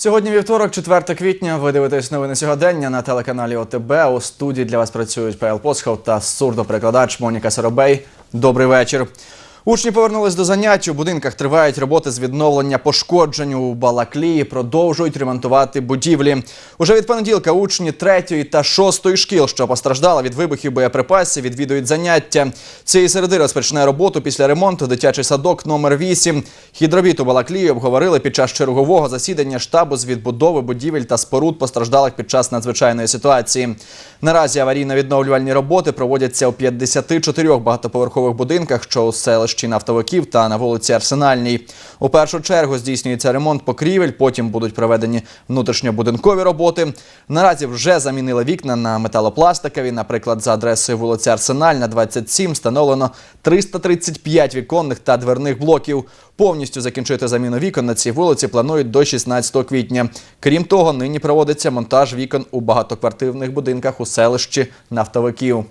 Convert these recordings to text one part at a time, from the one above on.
Сьогодні вівторок, 4 квітня. Ви дивитесь новини сьогодення на телеканалі ОТБ. У студії для вас працюють Павел Посхов та сурдоперекладач Моніка Соробей. Добрий вечір. Учні повернулись до занять. У будинках тривають роботи з відновлення пошкоджень у Балаклії. Продовжують ремонтувати будівлі. Уже від понеділка учні 3 та 6 шкіл, що постраждали від вибухів боєприпасів, відвідують заняття. Цієї середи розпочне роботу після ремонту дитячий садок номер 8 Хідробіт у Балаклії обговорили під час чергового засідання штабу з відбудови будівель та споруд постраждалих під час надзвичайної ситуації. Наразі аварійно-відновлювальні роботи проводяться у 54 багатоповерхових будинках, що у селищі Нафтовиків та на вулиці Арсенальній. У першу чергу здійснюється ремонт покрівель, потім будуть проведені внутрішньобудинкові роботи. Наразі вже замінили вікна на металопластикові. Наприклад, за адресою вулиці Арсенальна, 27, встановлено 335 віконних та дверних блоків. Повністю закінчити заміну вікон на цій вулиці планують до 16 квітня. Крім того, нині проводиться монтаж вікон у багатоквартирних будинках у селищі Нафтовиків.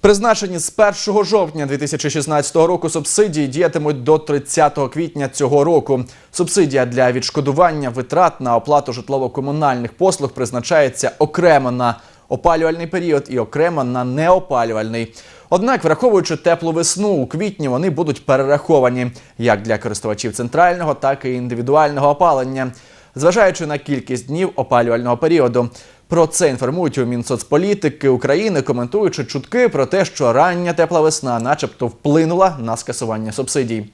Призначені з 1 жовтня 2016 року субсидії діятимуть до 30 квітня цього року. Субсидія для відшкодування витрат на оплату житлово-комунальних послуг призначається окремо на опалювальний період і окремо на неопалювальний. Однак, враховуючи теплу весну, у квітні вони будуть перераховані як для користувачів центрального, так і індивідуального опалення, зважаючи на кількість днів опалювального періоду. Про це інформують у Мінсоцполітики України, коментуючи чутки про те, що рання тепла весна, начебто, вплинула на скасування субсидій.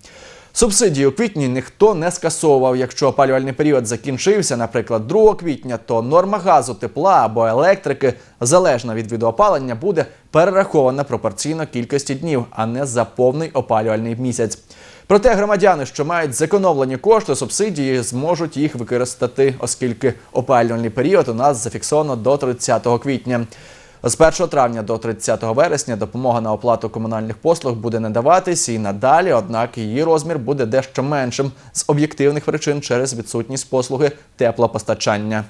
Субсидії у квітні ніхто не скасовував. Якщо опалювальний період закінчився, наприклад, 2 квітня, то норма газу, тепла або електрики, залежно від виду опалення, буде перерахована пропорційно кількості днів, а не за повний опалювальний місяць. Проте громадяни, що мають зекономлені кошти, субсидії зможуть їх використати, оскільки опалювальний період у нас зафіксовано до 30 квітня. З 1 травня до 30 вересня допомога на оплату комунальних послуг буде надаватись і надалі, однак її розмір буде дещо меншим з об'єктивних причин через відсутність послуги теплопостачання.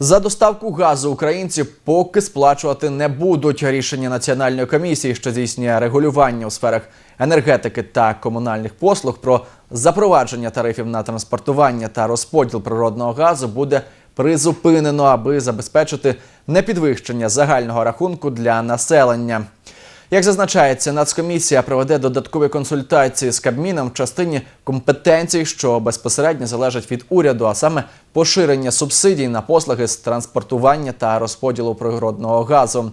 За доставку газу українці поки сплачувати не будуть. Рішення національної комісії, що здійснює регулювання у сферах енергетики та комунальних послуг про запровадження тарифів на транспортування та розподіл природного газу буде призупинено, аби забезпечити непідвищення загального рахунку для населення. Як зазначається, Нацкомісія проведе додаткові консультації з Кабміном в частині компетенцій, що безпосередньо залежать від уряду, а саме поширення субсидій на послуги з транспортування та розподілу природного газу.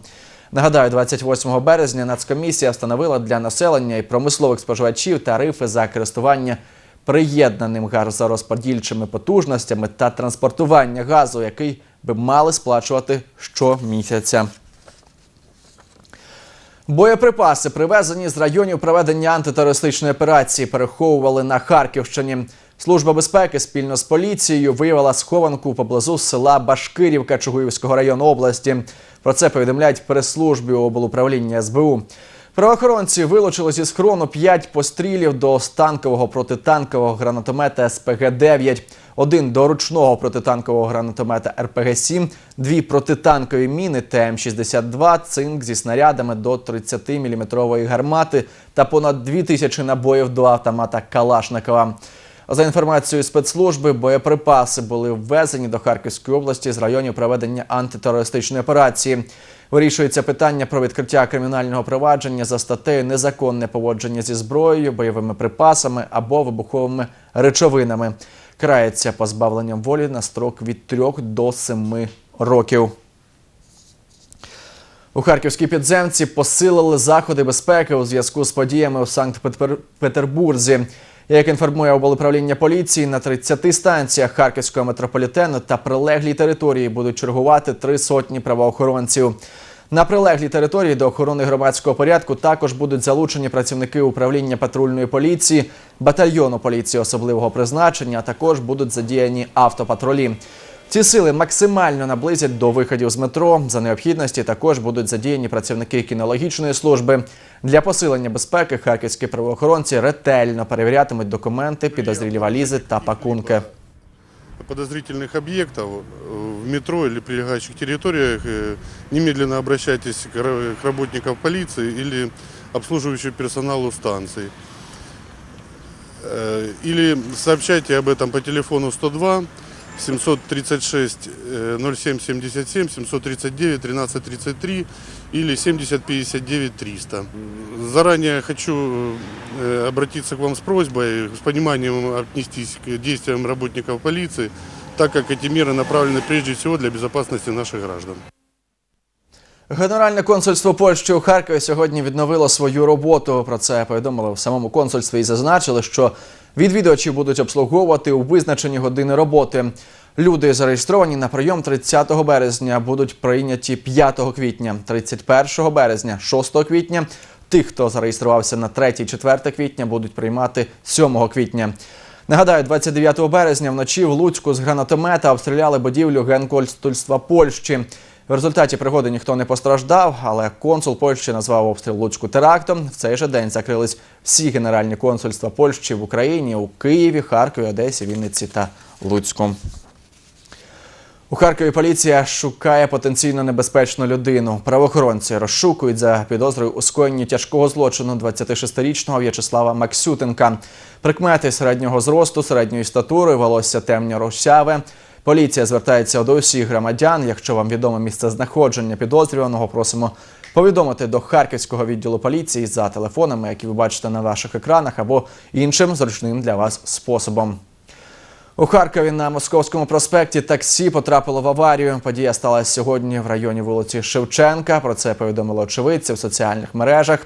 Нагадаю, 28 березня Нацкомісія встановила для населення і промислових споживачів тарифи за користування приєднаним газорозподільчими потужностями та транспортування газу, який би мали сплачувати щомісяця. Боєприпаси, привезені з районів проведення антитерористичної операції, переховували на Харківщині. Служба безпеки спільно з поліцією виявила схованку поблизу села Башкирівка Чугуївського району області. Про це повідомляють прес-службі облуправління СБУ. Правоохоронці вилучили зі схорону 5 пострілів до станкового протитанкового гранатомета СПГ-9, один до ручного протитанкового гранатомета РПГ-7, дві протитанкові міни ТМ-62, цинк зі снарядами до 30-мм гармати та понад 2000 набоїв до автомата Калашникова. За інформацією спецслужби, боєприпаси були ввезені до Харківської області з районів проведення антитерористичної операції. Вирішується питання про відкриття кримінального провадження за статтею незаконне поводження зі зброєю, бойовими припасами або вибуховими речовинами. Крається позбавленням волі на строк від 3 до 7 років. У харківській підземці посилили заходи безпеки у зв'язку з подіями у Санкт-Петербурзі. Як інформує облуправління поліції, на 30 станціях харківського метрополітену та прилеглій території будуть чергувати три сотні правоохоронців. На прилеглій території до охорони громадського порядку також будуть залучені працівники управління патрульної поліції, батальйону поліції особливого призначення, а також будуть задіяні автопатрулі. Ці сили максимально наблизять до виходів з метро. За необхідності також будуть задіяні працівники кінологічної служби. Для посилення безпеки харківські правоохоронці ретельно перевірятимуть документи, підозрілі валізи та пакунки. Подозрительных объектов э, в метро или прилегающих территориях э, немедленно обращайтесь к ра- к работникам полиции или обслуживающему персоналу станций. Э, Или сообщайте об этом по телефону 102 736 э, 0777 739 1333 или 70 59 300. Заранее хочу э, обратиться к вам с просьбой с пониманием отнестись к действиям работников полиции, так как эти меры направлены прежде всего для безопасности наших граждан. Генеральне консульство Польщі у Харкові сьогодні відновило свою роботу. Про це повідомили в самому консульстві і зазначили, що відвідувачі будуть обслуговувати у визначені години роботи. Люди, зареєстровані на прийом 30 березня, будуть прийняті 5 квітня, 31 березня, 6 квітня. Тих, хто зареєструвався на 3-4 квітня, будуть приймати 7 квітня. Нагадаю, 29 березня вночі в Луцьку з гранатомета обстріляли будівлю генконсульства Польщі. В результаті пригоди ніхто не постраждав, але консул Польщі назвав обстріл Луцьку терактом. В цей же день закрились всі генеральні консульства Польщі в Україні у Києві, Харкові, Одесі, Вінниці та Луцьку. У Харкові поліція шукає потенційно небезпечну людину. Правоохоронці розшукують за підозрою у скоєнні тяжкого злочину 26-річного В'ячеслава Максютенка. Прикмети середнього зросту, середньої статури, волосся темно-росяве. Поліція звертається до усіх громадян. Якщо вам відомо місце знаходження підозрюваного, просимо повідомити до Харківського відділу поліції за телефонами, які ви бачите на ваших екранах, або іншим зручним для вас способом. У Харкові на Московському проспекті таксі потрапило в аварію. Подія сталася сьогодні в районі вулиці Шевченка. Про це повідомили очевидці в соціальних мережах.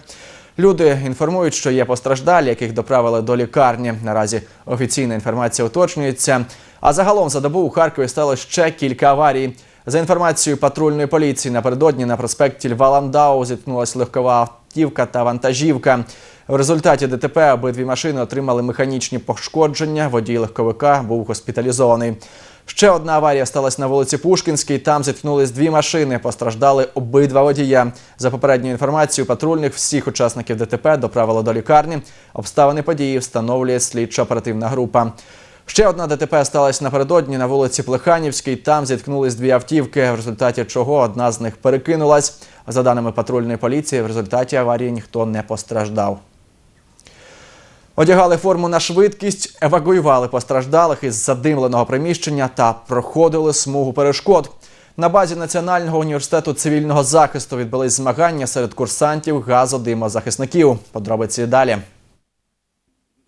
Люди інформують, що є постраждалі, яких доправили до лікарні. Наразі офіційна інформація уточнюється. А загалом за добу у Харкові стало ще кілька аварій. За інформацією патрульної поліції, напередодні на проспекті Льва Ландау зіткнулася легкова автівка та вантажівка. В результаті ДТП обидві машини отримали механічні пошкодження. Водій легковика був госпіталізований. Ще одна аварія сталася на вулиці Пушкінській. Там зіткнулись дві машини. Постраждали обидва водія. За попередньою інформацією патрульних всіх учасників ДТП доправили до лікарні. Обставини події встановлює слідчо-оперативна група. Ще одна ДТП сталася напередодні на вулиці Плеханівській. Там зіткнулись дві автівки, в результаті чого одна з них перекинулась. За даними патрульної поліції, в результаті аварії ніхто не постраждав. Одягали форму на швидкість, евакуювали постраждалих із задимленого приміщення та проходили смугу перешкод. На базі Національного університету цивільного захисту відбулись змагання серед курсантів газодимозахисників. Подробиці далі.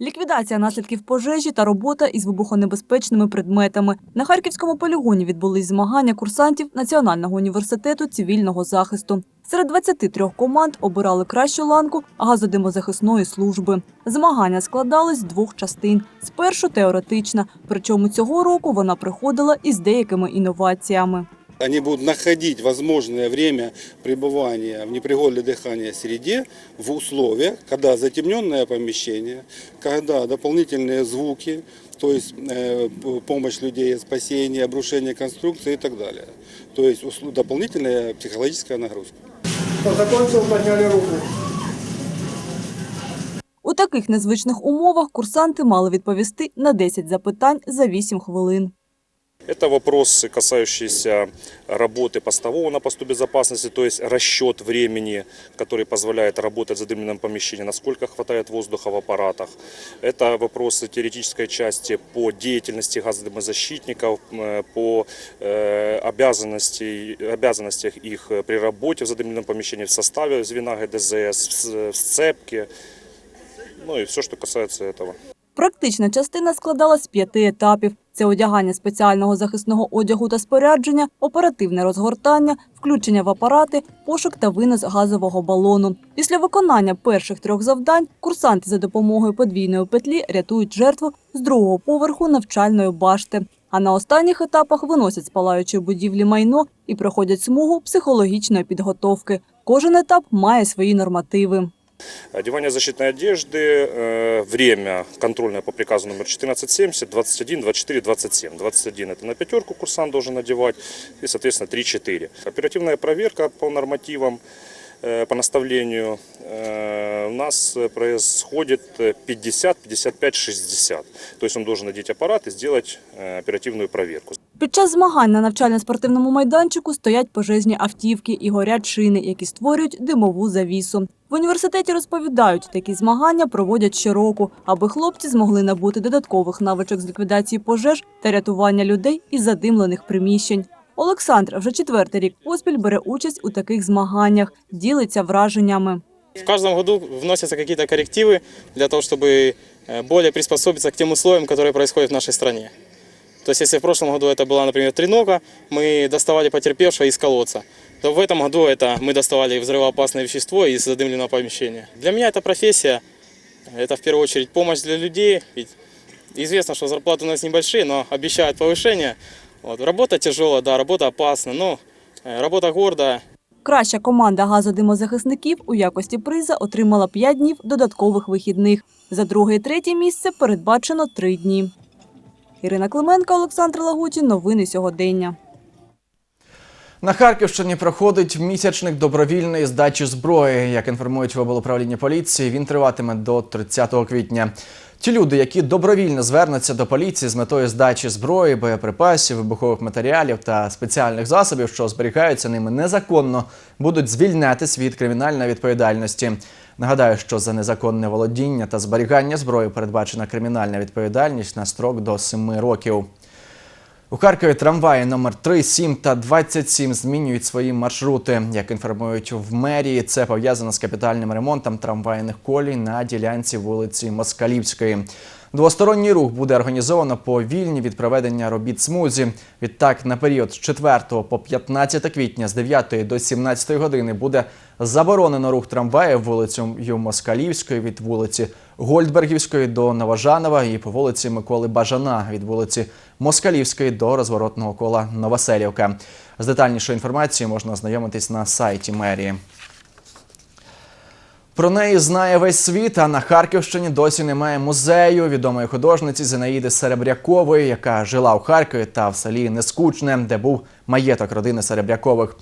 Ліквідація наслідків пожежі та робота із вибухонебезпечними предметами. На Харківському полігоні відбулись змагання курсантів Національного університету цивільного захисту. Серед 23 команд обирали кращу ланку газодимозахисної служби. Змагання складались з двох частин. Спершу теоретична, причому цього року вона приходила із деякими інноваціями. Они будут находить возможное время пребывания в непригодной для дыхания среде в условиях, когда затемненное помещение, когда дополнительные звуки, то есть э, п- помощь людей, спасение, обрушение конструкции и так далее. То есть услу- дополнительная психологическая нагрузка. Кто закончил, подняли руку. У таких незвичних умовах курсанти мали відповісти на 10 запитань за 8 хвилин. Это вопросы, касающиеся работы постового на посту безопасности, то есть расчет времени, который позволяет работать в задымленном помещении, насколько хватает воздуха в аппаратах. Это вопросы теоретической части по деятельности газодымозащитников, э, по э, обязанности, обязанностях их при работе в задымленном помещении, в составе звена ГДЗС, в с- в сцепке, ну и все, что касается этого. Практична частина складалась з п'яти етапів: це одягання спеціального захисного одягу та спорядження, оперативне розгортання, включення в апарати, пошук та винос газового балону. Після виконання перших трьох завдань курсанти за допомогою подвійної петлі рятують жертву з другого поверху навчальної башти. А на останніх етапах виносять з палаючої будівлі майно і проходять смугу психологічної підготовки. Кожен етап має свої нормативи. Одевание защитной одежды, э, время контрольное по приказу номер 1470, 21, 24, 27. 21 это на пятерку курсант должен одевать и, соответственно, 3-4. Оперативная проверка по нормативам, э, по наставлению э, у нас происходит э, 50, 55, 60. То есть он должен надеть аппарат и сделать оперативную проверку. Під час змагань на навчально-спортивному майданчику стоять пожежні автівки і горять шини, які створюють димову завісу. В університеті розповідають, такі змагання проводять щороку, аби хлопці змогли набути додаткових навичок з ліквідації пожеж та рятування людей із задимлених приміщень. Олександр вже четвертий рік поспіль бере участь у таких змаганнях, ділиться враженнями. В каждом году вносятся какие-то коррективы для того, чтобы э, более приспособиться к тем условиям, которые происходят в нашей стране. То есть, если в прошлом году это была, например, тренока, мы доставали потерпевшего из колодца, то в этом году это мы доставали взрывоопасное вещество из задымленного помещения. Для меня эта профессия, это в первую очередь помощь для людей. Ведь известно, что зарплаты у нас небольшие, но обещают повышение. Вот. Работа тяжелая, да, работа опасна, но э, работа гордая, Краща команда газодимозахисників у якості приза отримала 5 днів додаткових вихідних. За друге і третє місце передбачено 3 дні. Ірина Клименко, Олександр Лагутін. Новини сьогодення. На Харківщині проходить місячник добровільної здачі зброї. Як інформують в облуправлінні поліції, він триватиме до 30 квітня. Ті люди, які добровільно звернуться до поліції з метою здачі зброї, боєприпасів, вибухових матеріалів та спеціальних засобів, що зберігаються ними незаконно, будуть звільнятись від кримінальної відповідальності. Нагадаю, що за незаконне володіння та зберігання зброї передбачена кримінальна відповідальність на строк до 7 років. У Харкові трамваї номер 3, 7 та 27 змінюють свої маршрути. Як інформують в мерії, це пов'язано з капітальним ремонтом трамвайних колій на ділянці вулиці Москалівської. Двосторонній рух буде організовано по вільні від проведення робіт смузі. Відтак, на період з 4 по 15 квітня з 9 до 17 години буде заборонено рух трамваїв вулицею Москалівської від вулиці Гольдбергівської до Новожанова і по вулиці Миколи Бажана від вулиці Москалівської до розворотного кола Новоселівка. З детальнішою інформацією можна ознайомитись на сайті мерії. Про неї знає весь світ, а на Харківщині досі немає музею відомої художниці Зинаїди Серебрякової, яка жила у Харкові та в селі Нескучне, де був маєток родини Серебрякових.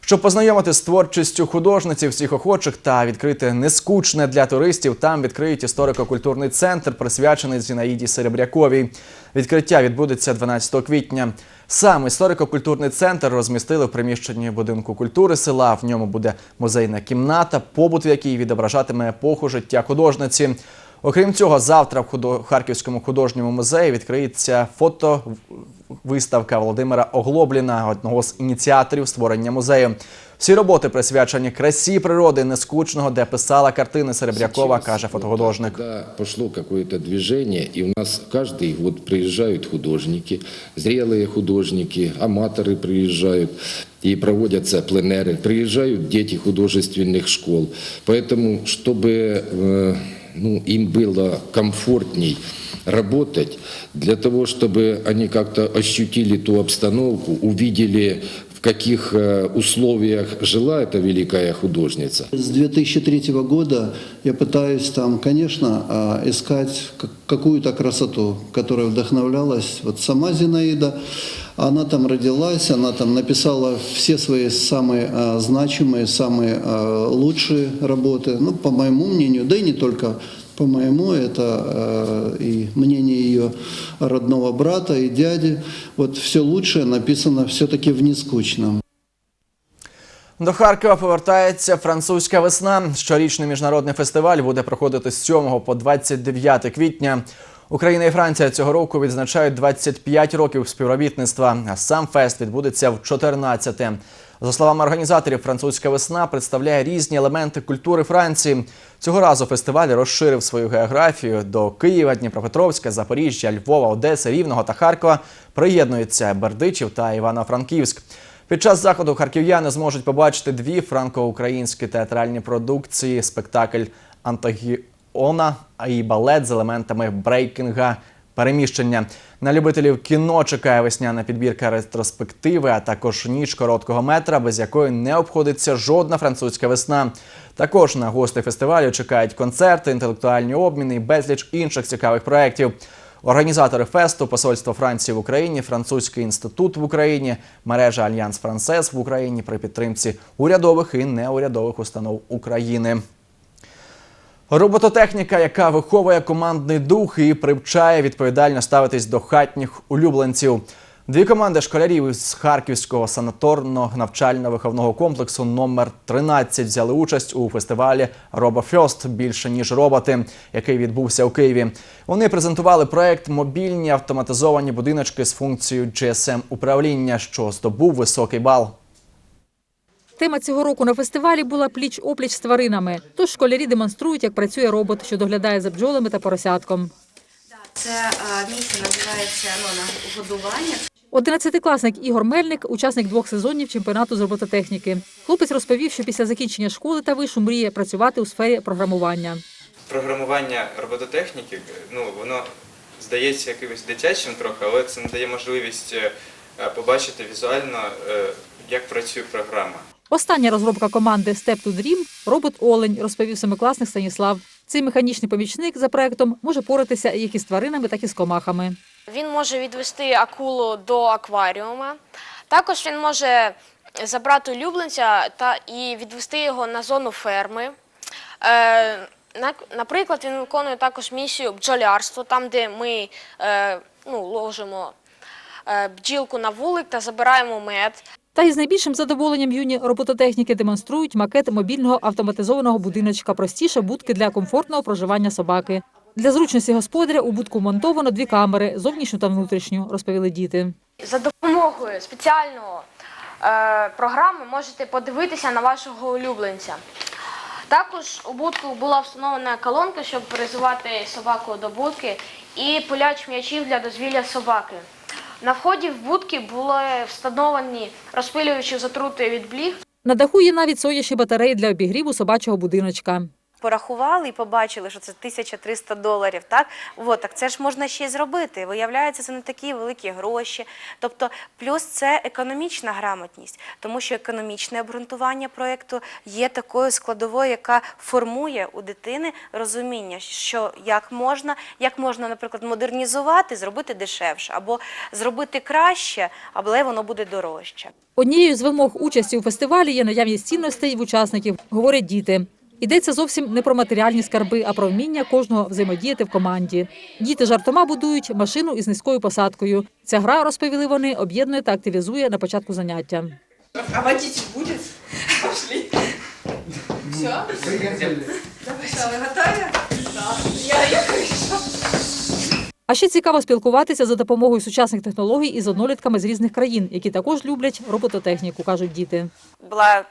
Щоб познайомити з творчістю художниці всіх охочих та відкрити нескучне для туристів, там відкриють історико-культурний центр, присвячений Зінаїді Серебряковій. Відкриття відбудеться 12 квітня. Сам історико-культурний центр розмістили в приміщенні будинку культури села. В ньому буде музейна кімната, побут в якій відображатиме епоху життя художниці. Окрім цього, завтра в Харківському художньому музеї відкриється фотовиставка Володимира Оглобліна, одного з ініціаторів створення музею. Всі роботи присвячені красі природи нескучного, де писала картини Серебрякова, Сейчас, каже вот, фотохудожник. Когда пошло какое-то движение, и у нас каждый год приезжают художники, зрелые художники, аматоры приезжают, и проводятся пленеры, приезжают дети художественных школ. Поэтому, чтобы э, ну, им было комфортней работать, для того, чтобы они как-то ощутили ту обстановку, увидели, в каких э, условиях жила эта великая художница, С 2003 года я пытаюсь там, конечно, а, искать как- какую-то красоту, которая вдохновлялась. Вот сама Зинаида, она там родилась, она там написала все свои самые а, значимые, самые а, лучшие работы. Ну, по моему мнению, да и не только по моему, это э, и мнение ее родного брата и дяди. Вот все лучшее написано все-таки в нескучном. До Харкова повертається французька весна. Щорічний міжнародний фестиваль буде проходити з 7 по 29 квітня. Україна і Франція цього року відзначають 25 років співробітництва. А сам фест відбудеться в 14-те. За словами організаторів, французька весна представляє різні елементи культури Франції. Цього разу фестиваль розширив свою географію до Києва, Дніпропетровська, Запоріжжя, Львова, Одеси, Рівного та Харкова. Приєднуються Бердичів та Івано-Франківськ. Під час заходу харків'яни зможуть побачити дві франко-українські театральні продукції: спектакль Антагіона і балет з елементами брейкінга. Переміщення на любителів кіно чекає весняна підбірка ретроспективи, а також ніч короткого метра, без якої не обходиться жодна французька весна. Також на гостей фестивалю чекають концерти, інтелектуальні обміни і безліч інших цікавих проєктів. Організатори фесту, посольство Франції в Україні, Французький інститут в Україні, мережа Альянс Францез в Україні при підтримці урядових і неурядових установ України. Робототехніка, яка виховує командний дух і привчає відповідально ставитись до хатніх улюбленців. Дві команди школярів із Харківського санаторно-навчально-виховного комплексу номер 13 взяли участь у фестивалі RoboFirst більше ніж роботи, який відбувся у Києві. Вони презентували проект мобільні автоматизовані будиночки з функцією GSM управління, що здобув високий бал. Тема цього року на фестивалі була пліч-опліч з тваринами. Тож школярі демонструють, як працює робот, що доглядає за бджолами та поросятком. Це е, місце називається ну, на годування. Одинадцятикласник Ігор Мельник, учасник двох сезонів чемпіонату з робототехніки. Хлопець розповів, що після закінчення школи та вишу мріє працювати у сфері програмування. програмування робототехніки, ну воно здається якимось дитячим трохи, але це надає можливість е, е, побачити візуально, е, як працює програма. Остання розробка команди Step to Dream – робот Олень, розповів семикласник Станіслав. Цей механічний помічник за проектом може поратися як із тваринами, так і з комахами. Він може відвести акулу до акваріума. Також він може забрати улюбленця та і відвести його на зону ферми. Е, наприклад, він виконує також місію бджолярства, там, де ми е, ну, ложимо е, бджілку на вулик та забираємо мед. Та із найбільшим задоволенням юні робототехніки демонструють макет мобільного автоматизованого будиночка, простіше будки для комфортного проживання собаки. Для зручності господаря у будку монтовано дві камери зовнішню та внутрішню, розповіли діти. За допомогою спеціального е, програми можете подивитися на вашого улюбленця. Також у будку була встановлена колонка, щоб призивати собаку до будки, і поляч м'ячів для дозвілля собаки. На вході в будки були встановлені розпилюючі затрути від бліг, На даху є навіть соняші батареї для обігріву собачого будиночка. Порахували і побачили, що це 1300 доларів. Так, От, так це ж можна ще й зробити. Виявляється, це не такі великі гроші. Тобто, плюс це економічна грамотність, тому що економічне обґрунтування проєкту є такою складовою, яка формує у дитини розуміння, що як можна, як можна, наприклад, модернізувати, зробити дешевше, або зробити краще, але воно буде дорожче. Однією з вимог участі у фестивалі є наявність цінностей в учасників, говорять діти. Йдеться зовсім не про матеріальні скарби, а про вміння кожного взаємодіяти в команді. Діти жартома будують машину із низькою посадкою. Ця гра, розповіли вони, об'єднує та активізує на початку заняття. А водитель будет? Пошли. Все? Давай. Я, я. А ще цікаво спілкуватися за допомогою сучасних технологій із однолітками з різних країн, які також люблять робототехніку, кажуть діти. була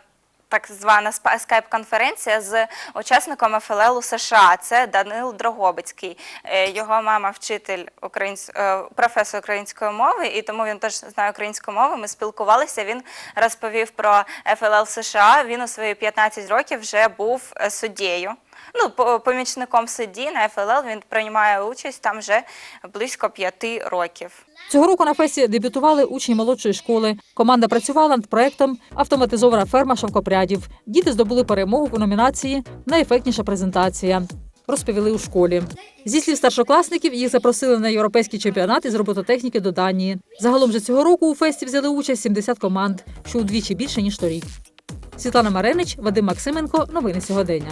так звана скайп-конференція з учасником ФЛЛ у США. Це Данил Дрогобицький. Е, Його мама вчитель українсь... е, професор української мови, і тому він теж знає українську мову. Ми спілкувалися. Він розповів про ФЛЛ США. Він у свої 15 років вже був е, суддєю. Ну, по- помічником судді на ФЛЛ він приймає участь там вже близько п'яти років. Цього року на фесті дебютували учні молодшої школи. Команда працювала над проектом Автоматизована ферма шовкопрядів. Діти здобули перемогу у номінації Найефектніша презентація. Розповіли у школі. Зі слів старшокласників, їх запросили на європейський чемпіонат із робототехніки до Данії. Загалом же цього року у фесті взяли участь 70 команд, що удвічі більше ніж торік. Світлана Маренич, Вадим Максименко. Новини сьогодення.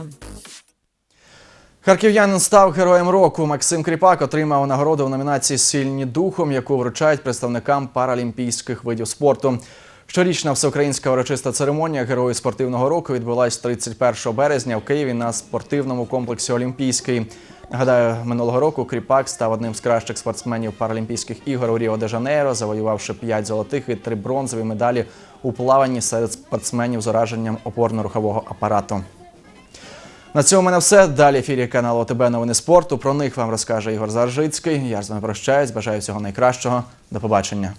Харків'янин став героєм року. Максим Кріпак отримав нагороду в номінації Сильні духом, яку вручають представникам паралімпійських видів спорту. Щорічна всеукраїнська урочиста церемонія Герою спортивного року відбулась 31 березня в Києві на спортивному комплексі Олімпійський. Нагадаю, минулого року Кріпак став одним з кращих спортсменів Паралімпійських ігор у Ріо де Жанейро, завоювавши 5 золотих і 3 бронзові медалі у плаванні серед спортсменів з ураженням опорно-рухового апарату. На цьому в мене все. Далі ефірі каналу ОТБ новини спорту. Про них вам розкаже Ігор Заржицький. Я з вами прощаюсь. Бажаю всього найкращого. До побачення.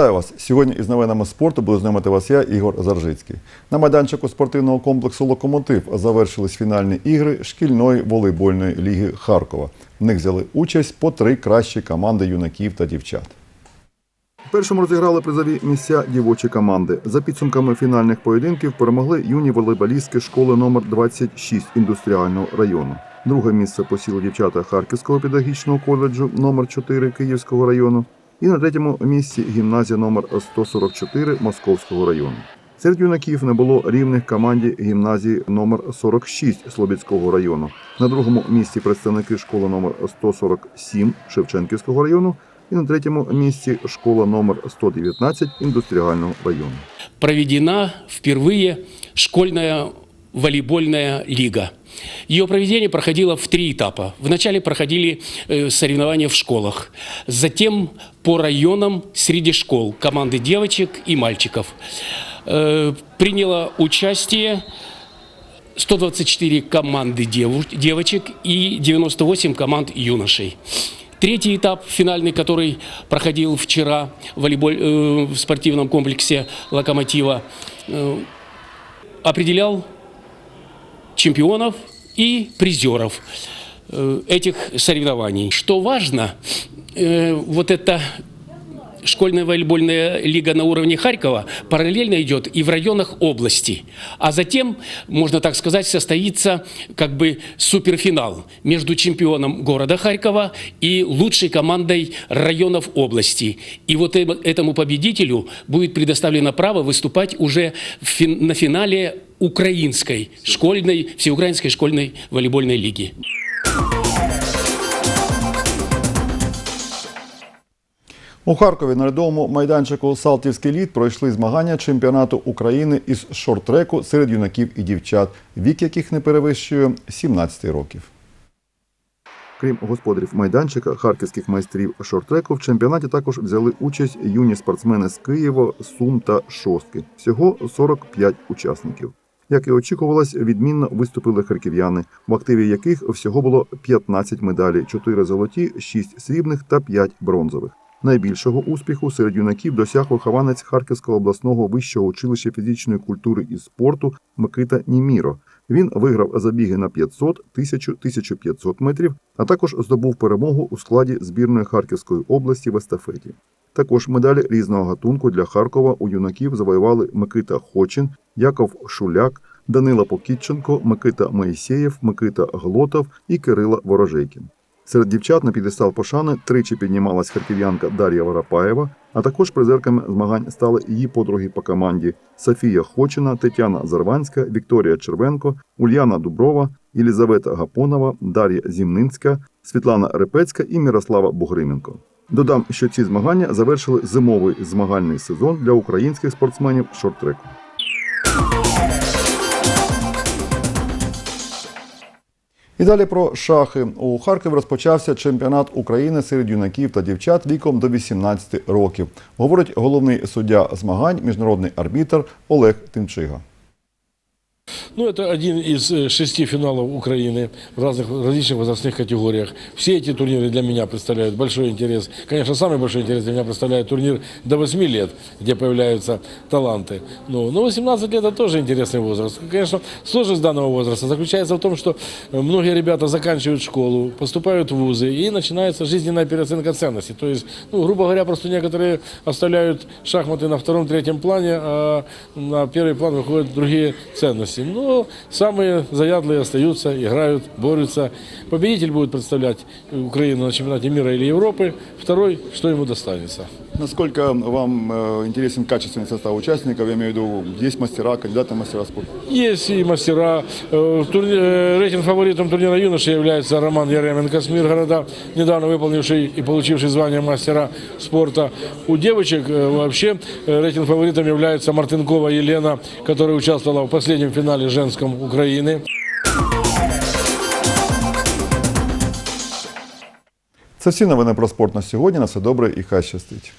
Вітаю вас! Сьогодні із новинами спорту буду знайомити вас я, Ігор Заржицький. На майданчику спортивного комплексу Локомотив завершились фінальні ігри шкільної волейбольної ліги Харкова. В них взяли участь по три кращі команди юнаків та дівчат. Першим розіграли призові місця дівочі команди. За підсумками фінальних поєдинків перемогли юні волейболістки школи номер 26 індустріального району. Друге місце посіли дівчата Харківського педагогічного коледжу номер 4 Київського району. І на третьому місці гімназія номер 144 Московського району. Серед юнаків не було рівних команді гімназії номер 46 Слобідського району. На другому місці представники школи номер 147 Шевченківського району. І на третьому місці школа номер 119 індустріального району. проведена впервые школьная волейбольная лига. Ее проведение проходило в три этапа. Вначале проходили э, соревнования в школах, затем по районам среди школ команды девочек и мальчиков. Э, Приняло участие 124 команды девочек и 98 команд юношей. Третий этап, финальный, который проходил вчера в, волейболь- э, в спортивном комплексе «Локомотива», э, определял чемпионов и призеров э, этих соревнований. Что важно, э, вот эта школьная волейбольная лига на уровне Харькова параллельно идет и в районах области. А затем, можно так сказать, состоится как бы суперфинал между чемпионом города Харькова и лучшей командой районов области. И вот этому победителю будет предоставлено право выступать уже на финале украинской школьной, всеукраинской школьной волейбольной лиги. У Харкові на льодовому майданчику Салтівський лід пройшли змагання чемпіонату України із шорт-треку серед юнаків і дівчат, вік яких не перевищує 17 років. Крім господарів майданчика, харківських майстрів шорт-треку, в чемпіонаті також взяли участь юні спортсмени з Києва, Сум та Шостки. Всього 45 учасників. Як і очікувалось, відмінно виступили харків'яни, в активі яких всього було 15 медалей: 4 золоті, 6 срібних та 5 бронзових. Найбільшого успіху серед юнаків досяг вихованець Харківського обласного вищого училища фізичної культури і спорту Микита Німіро. Він виграв забіги на 500, 1000, 1500 метрів, а також здобув перемогу у складі збірної Харківської області в естафеті. Також медалі різного гатунку для Харкова у юнаків завоювали Микита Хочин, Яков Шуляк, Данила Покітченко, Микита Моїсеєв, Микита Глотов і Кирила Ворожейкін. Серед дівчат на підестал пошани тричі піднімалась харків'янка Дар'я Воропаєва, а також призерками змагань стали її подруги по команді Софія Хочина, Тетяна Зарванська, Вікторія Червенко, Ульяна Дуброва, Єлізавета Гапонова, Дар'я Зімнинська, Світлана Репецька і Мірослава Бугрименко. Додам, що ці змагання завершили зимовий змагальний сезон для українських спортсменів шорт-треку. І далі про шахи. У Харкові розпочався чемпіонат України серед юнаків та дівчат віком до 18 років. Говорить головний суддя змагань, міжнародний арбітр Олег Тимчига. Ну, это один из э, шести финалов Украины в разных различных возрастных категориях. Все эти турниры для меня представляют большой интерес. Конечно, самый большой интерес для меня представляет турнир до 8 лет, где появляются таланты. Ну, но 18 лет это тоже интересный возраст. Конечно, сложность данного возраста заключается в том, что э, многие ребята заканчивают школу, поступают в вузы, и начинается жизненная переоценка ценностей. То есть, ну, грубо говоря, просто некоторые оставляют шахматы на втором-третьем плане, а на первый план выходят другие ценности. Но самые заядлые остаются, играют, борются. Победитель будет представлять Украину на чемпионате мира или Европы. Второй, что ему достанется. Насколько вам э, интересен качественный состав участников? Я имею в виду, есть мастера, кандидаты в мастера спорта? Есть и мастера. Э, в турни- э, Рейтинг фаворитом турнира юноши является Роман Яременко с Миргорода, недавно выполнивший и получивший звание мастера спорта. У девочек э, вообще э, рейтинг фаворитом является Мартынкова Елена, которая участвовала в последнем финале женском Украины. Це всі новини про спорт на сьогодні. На все добре і хай щастить.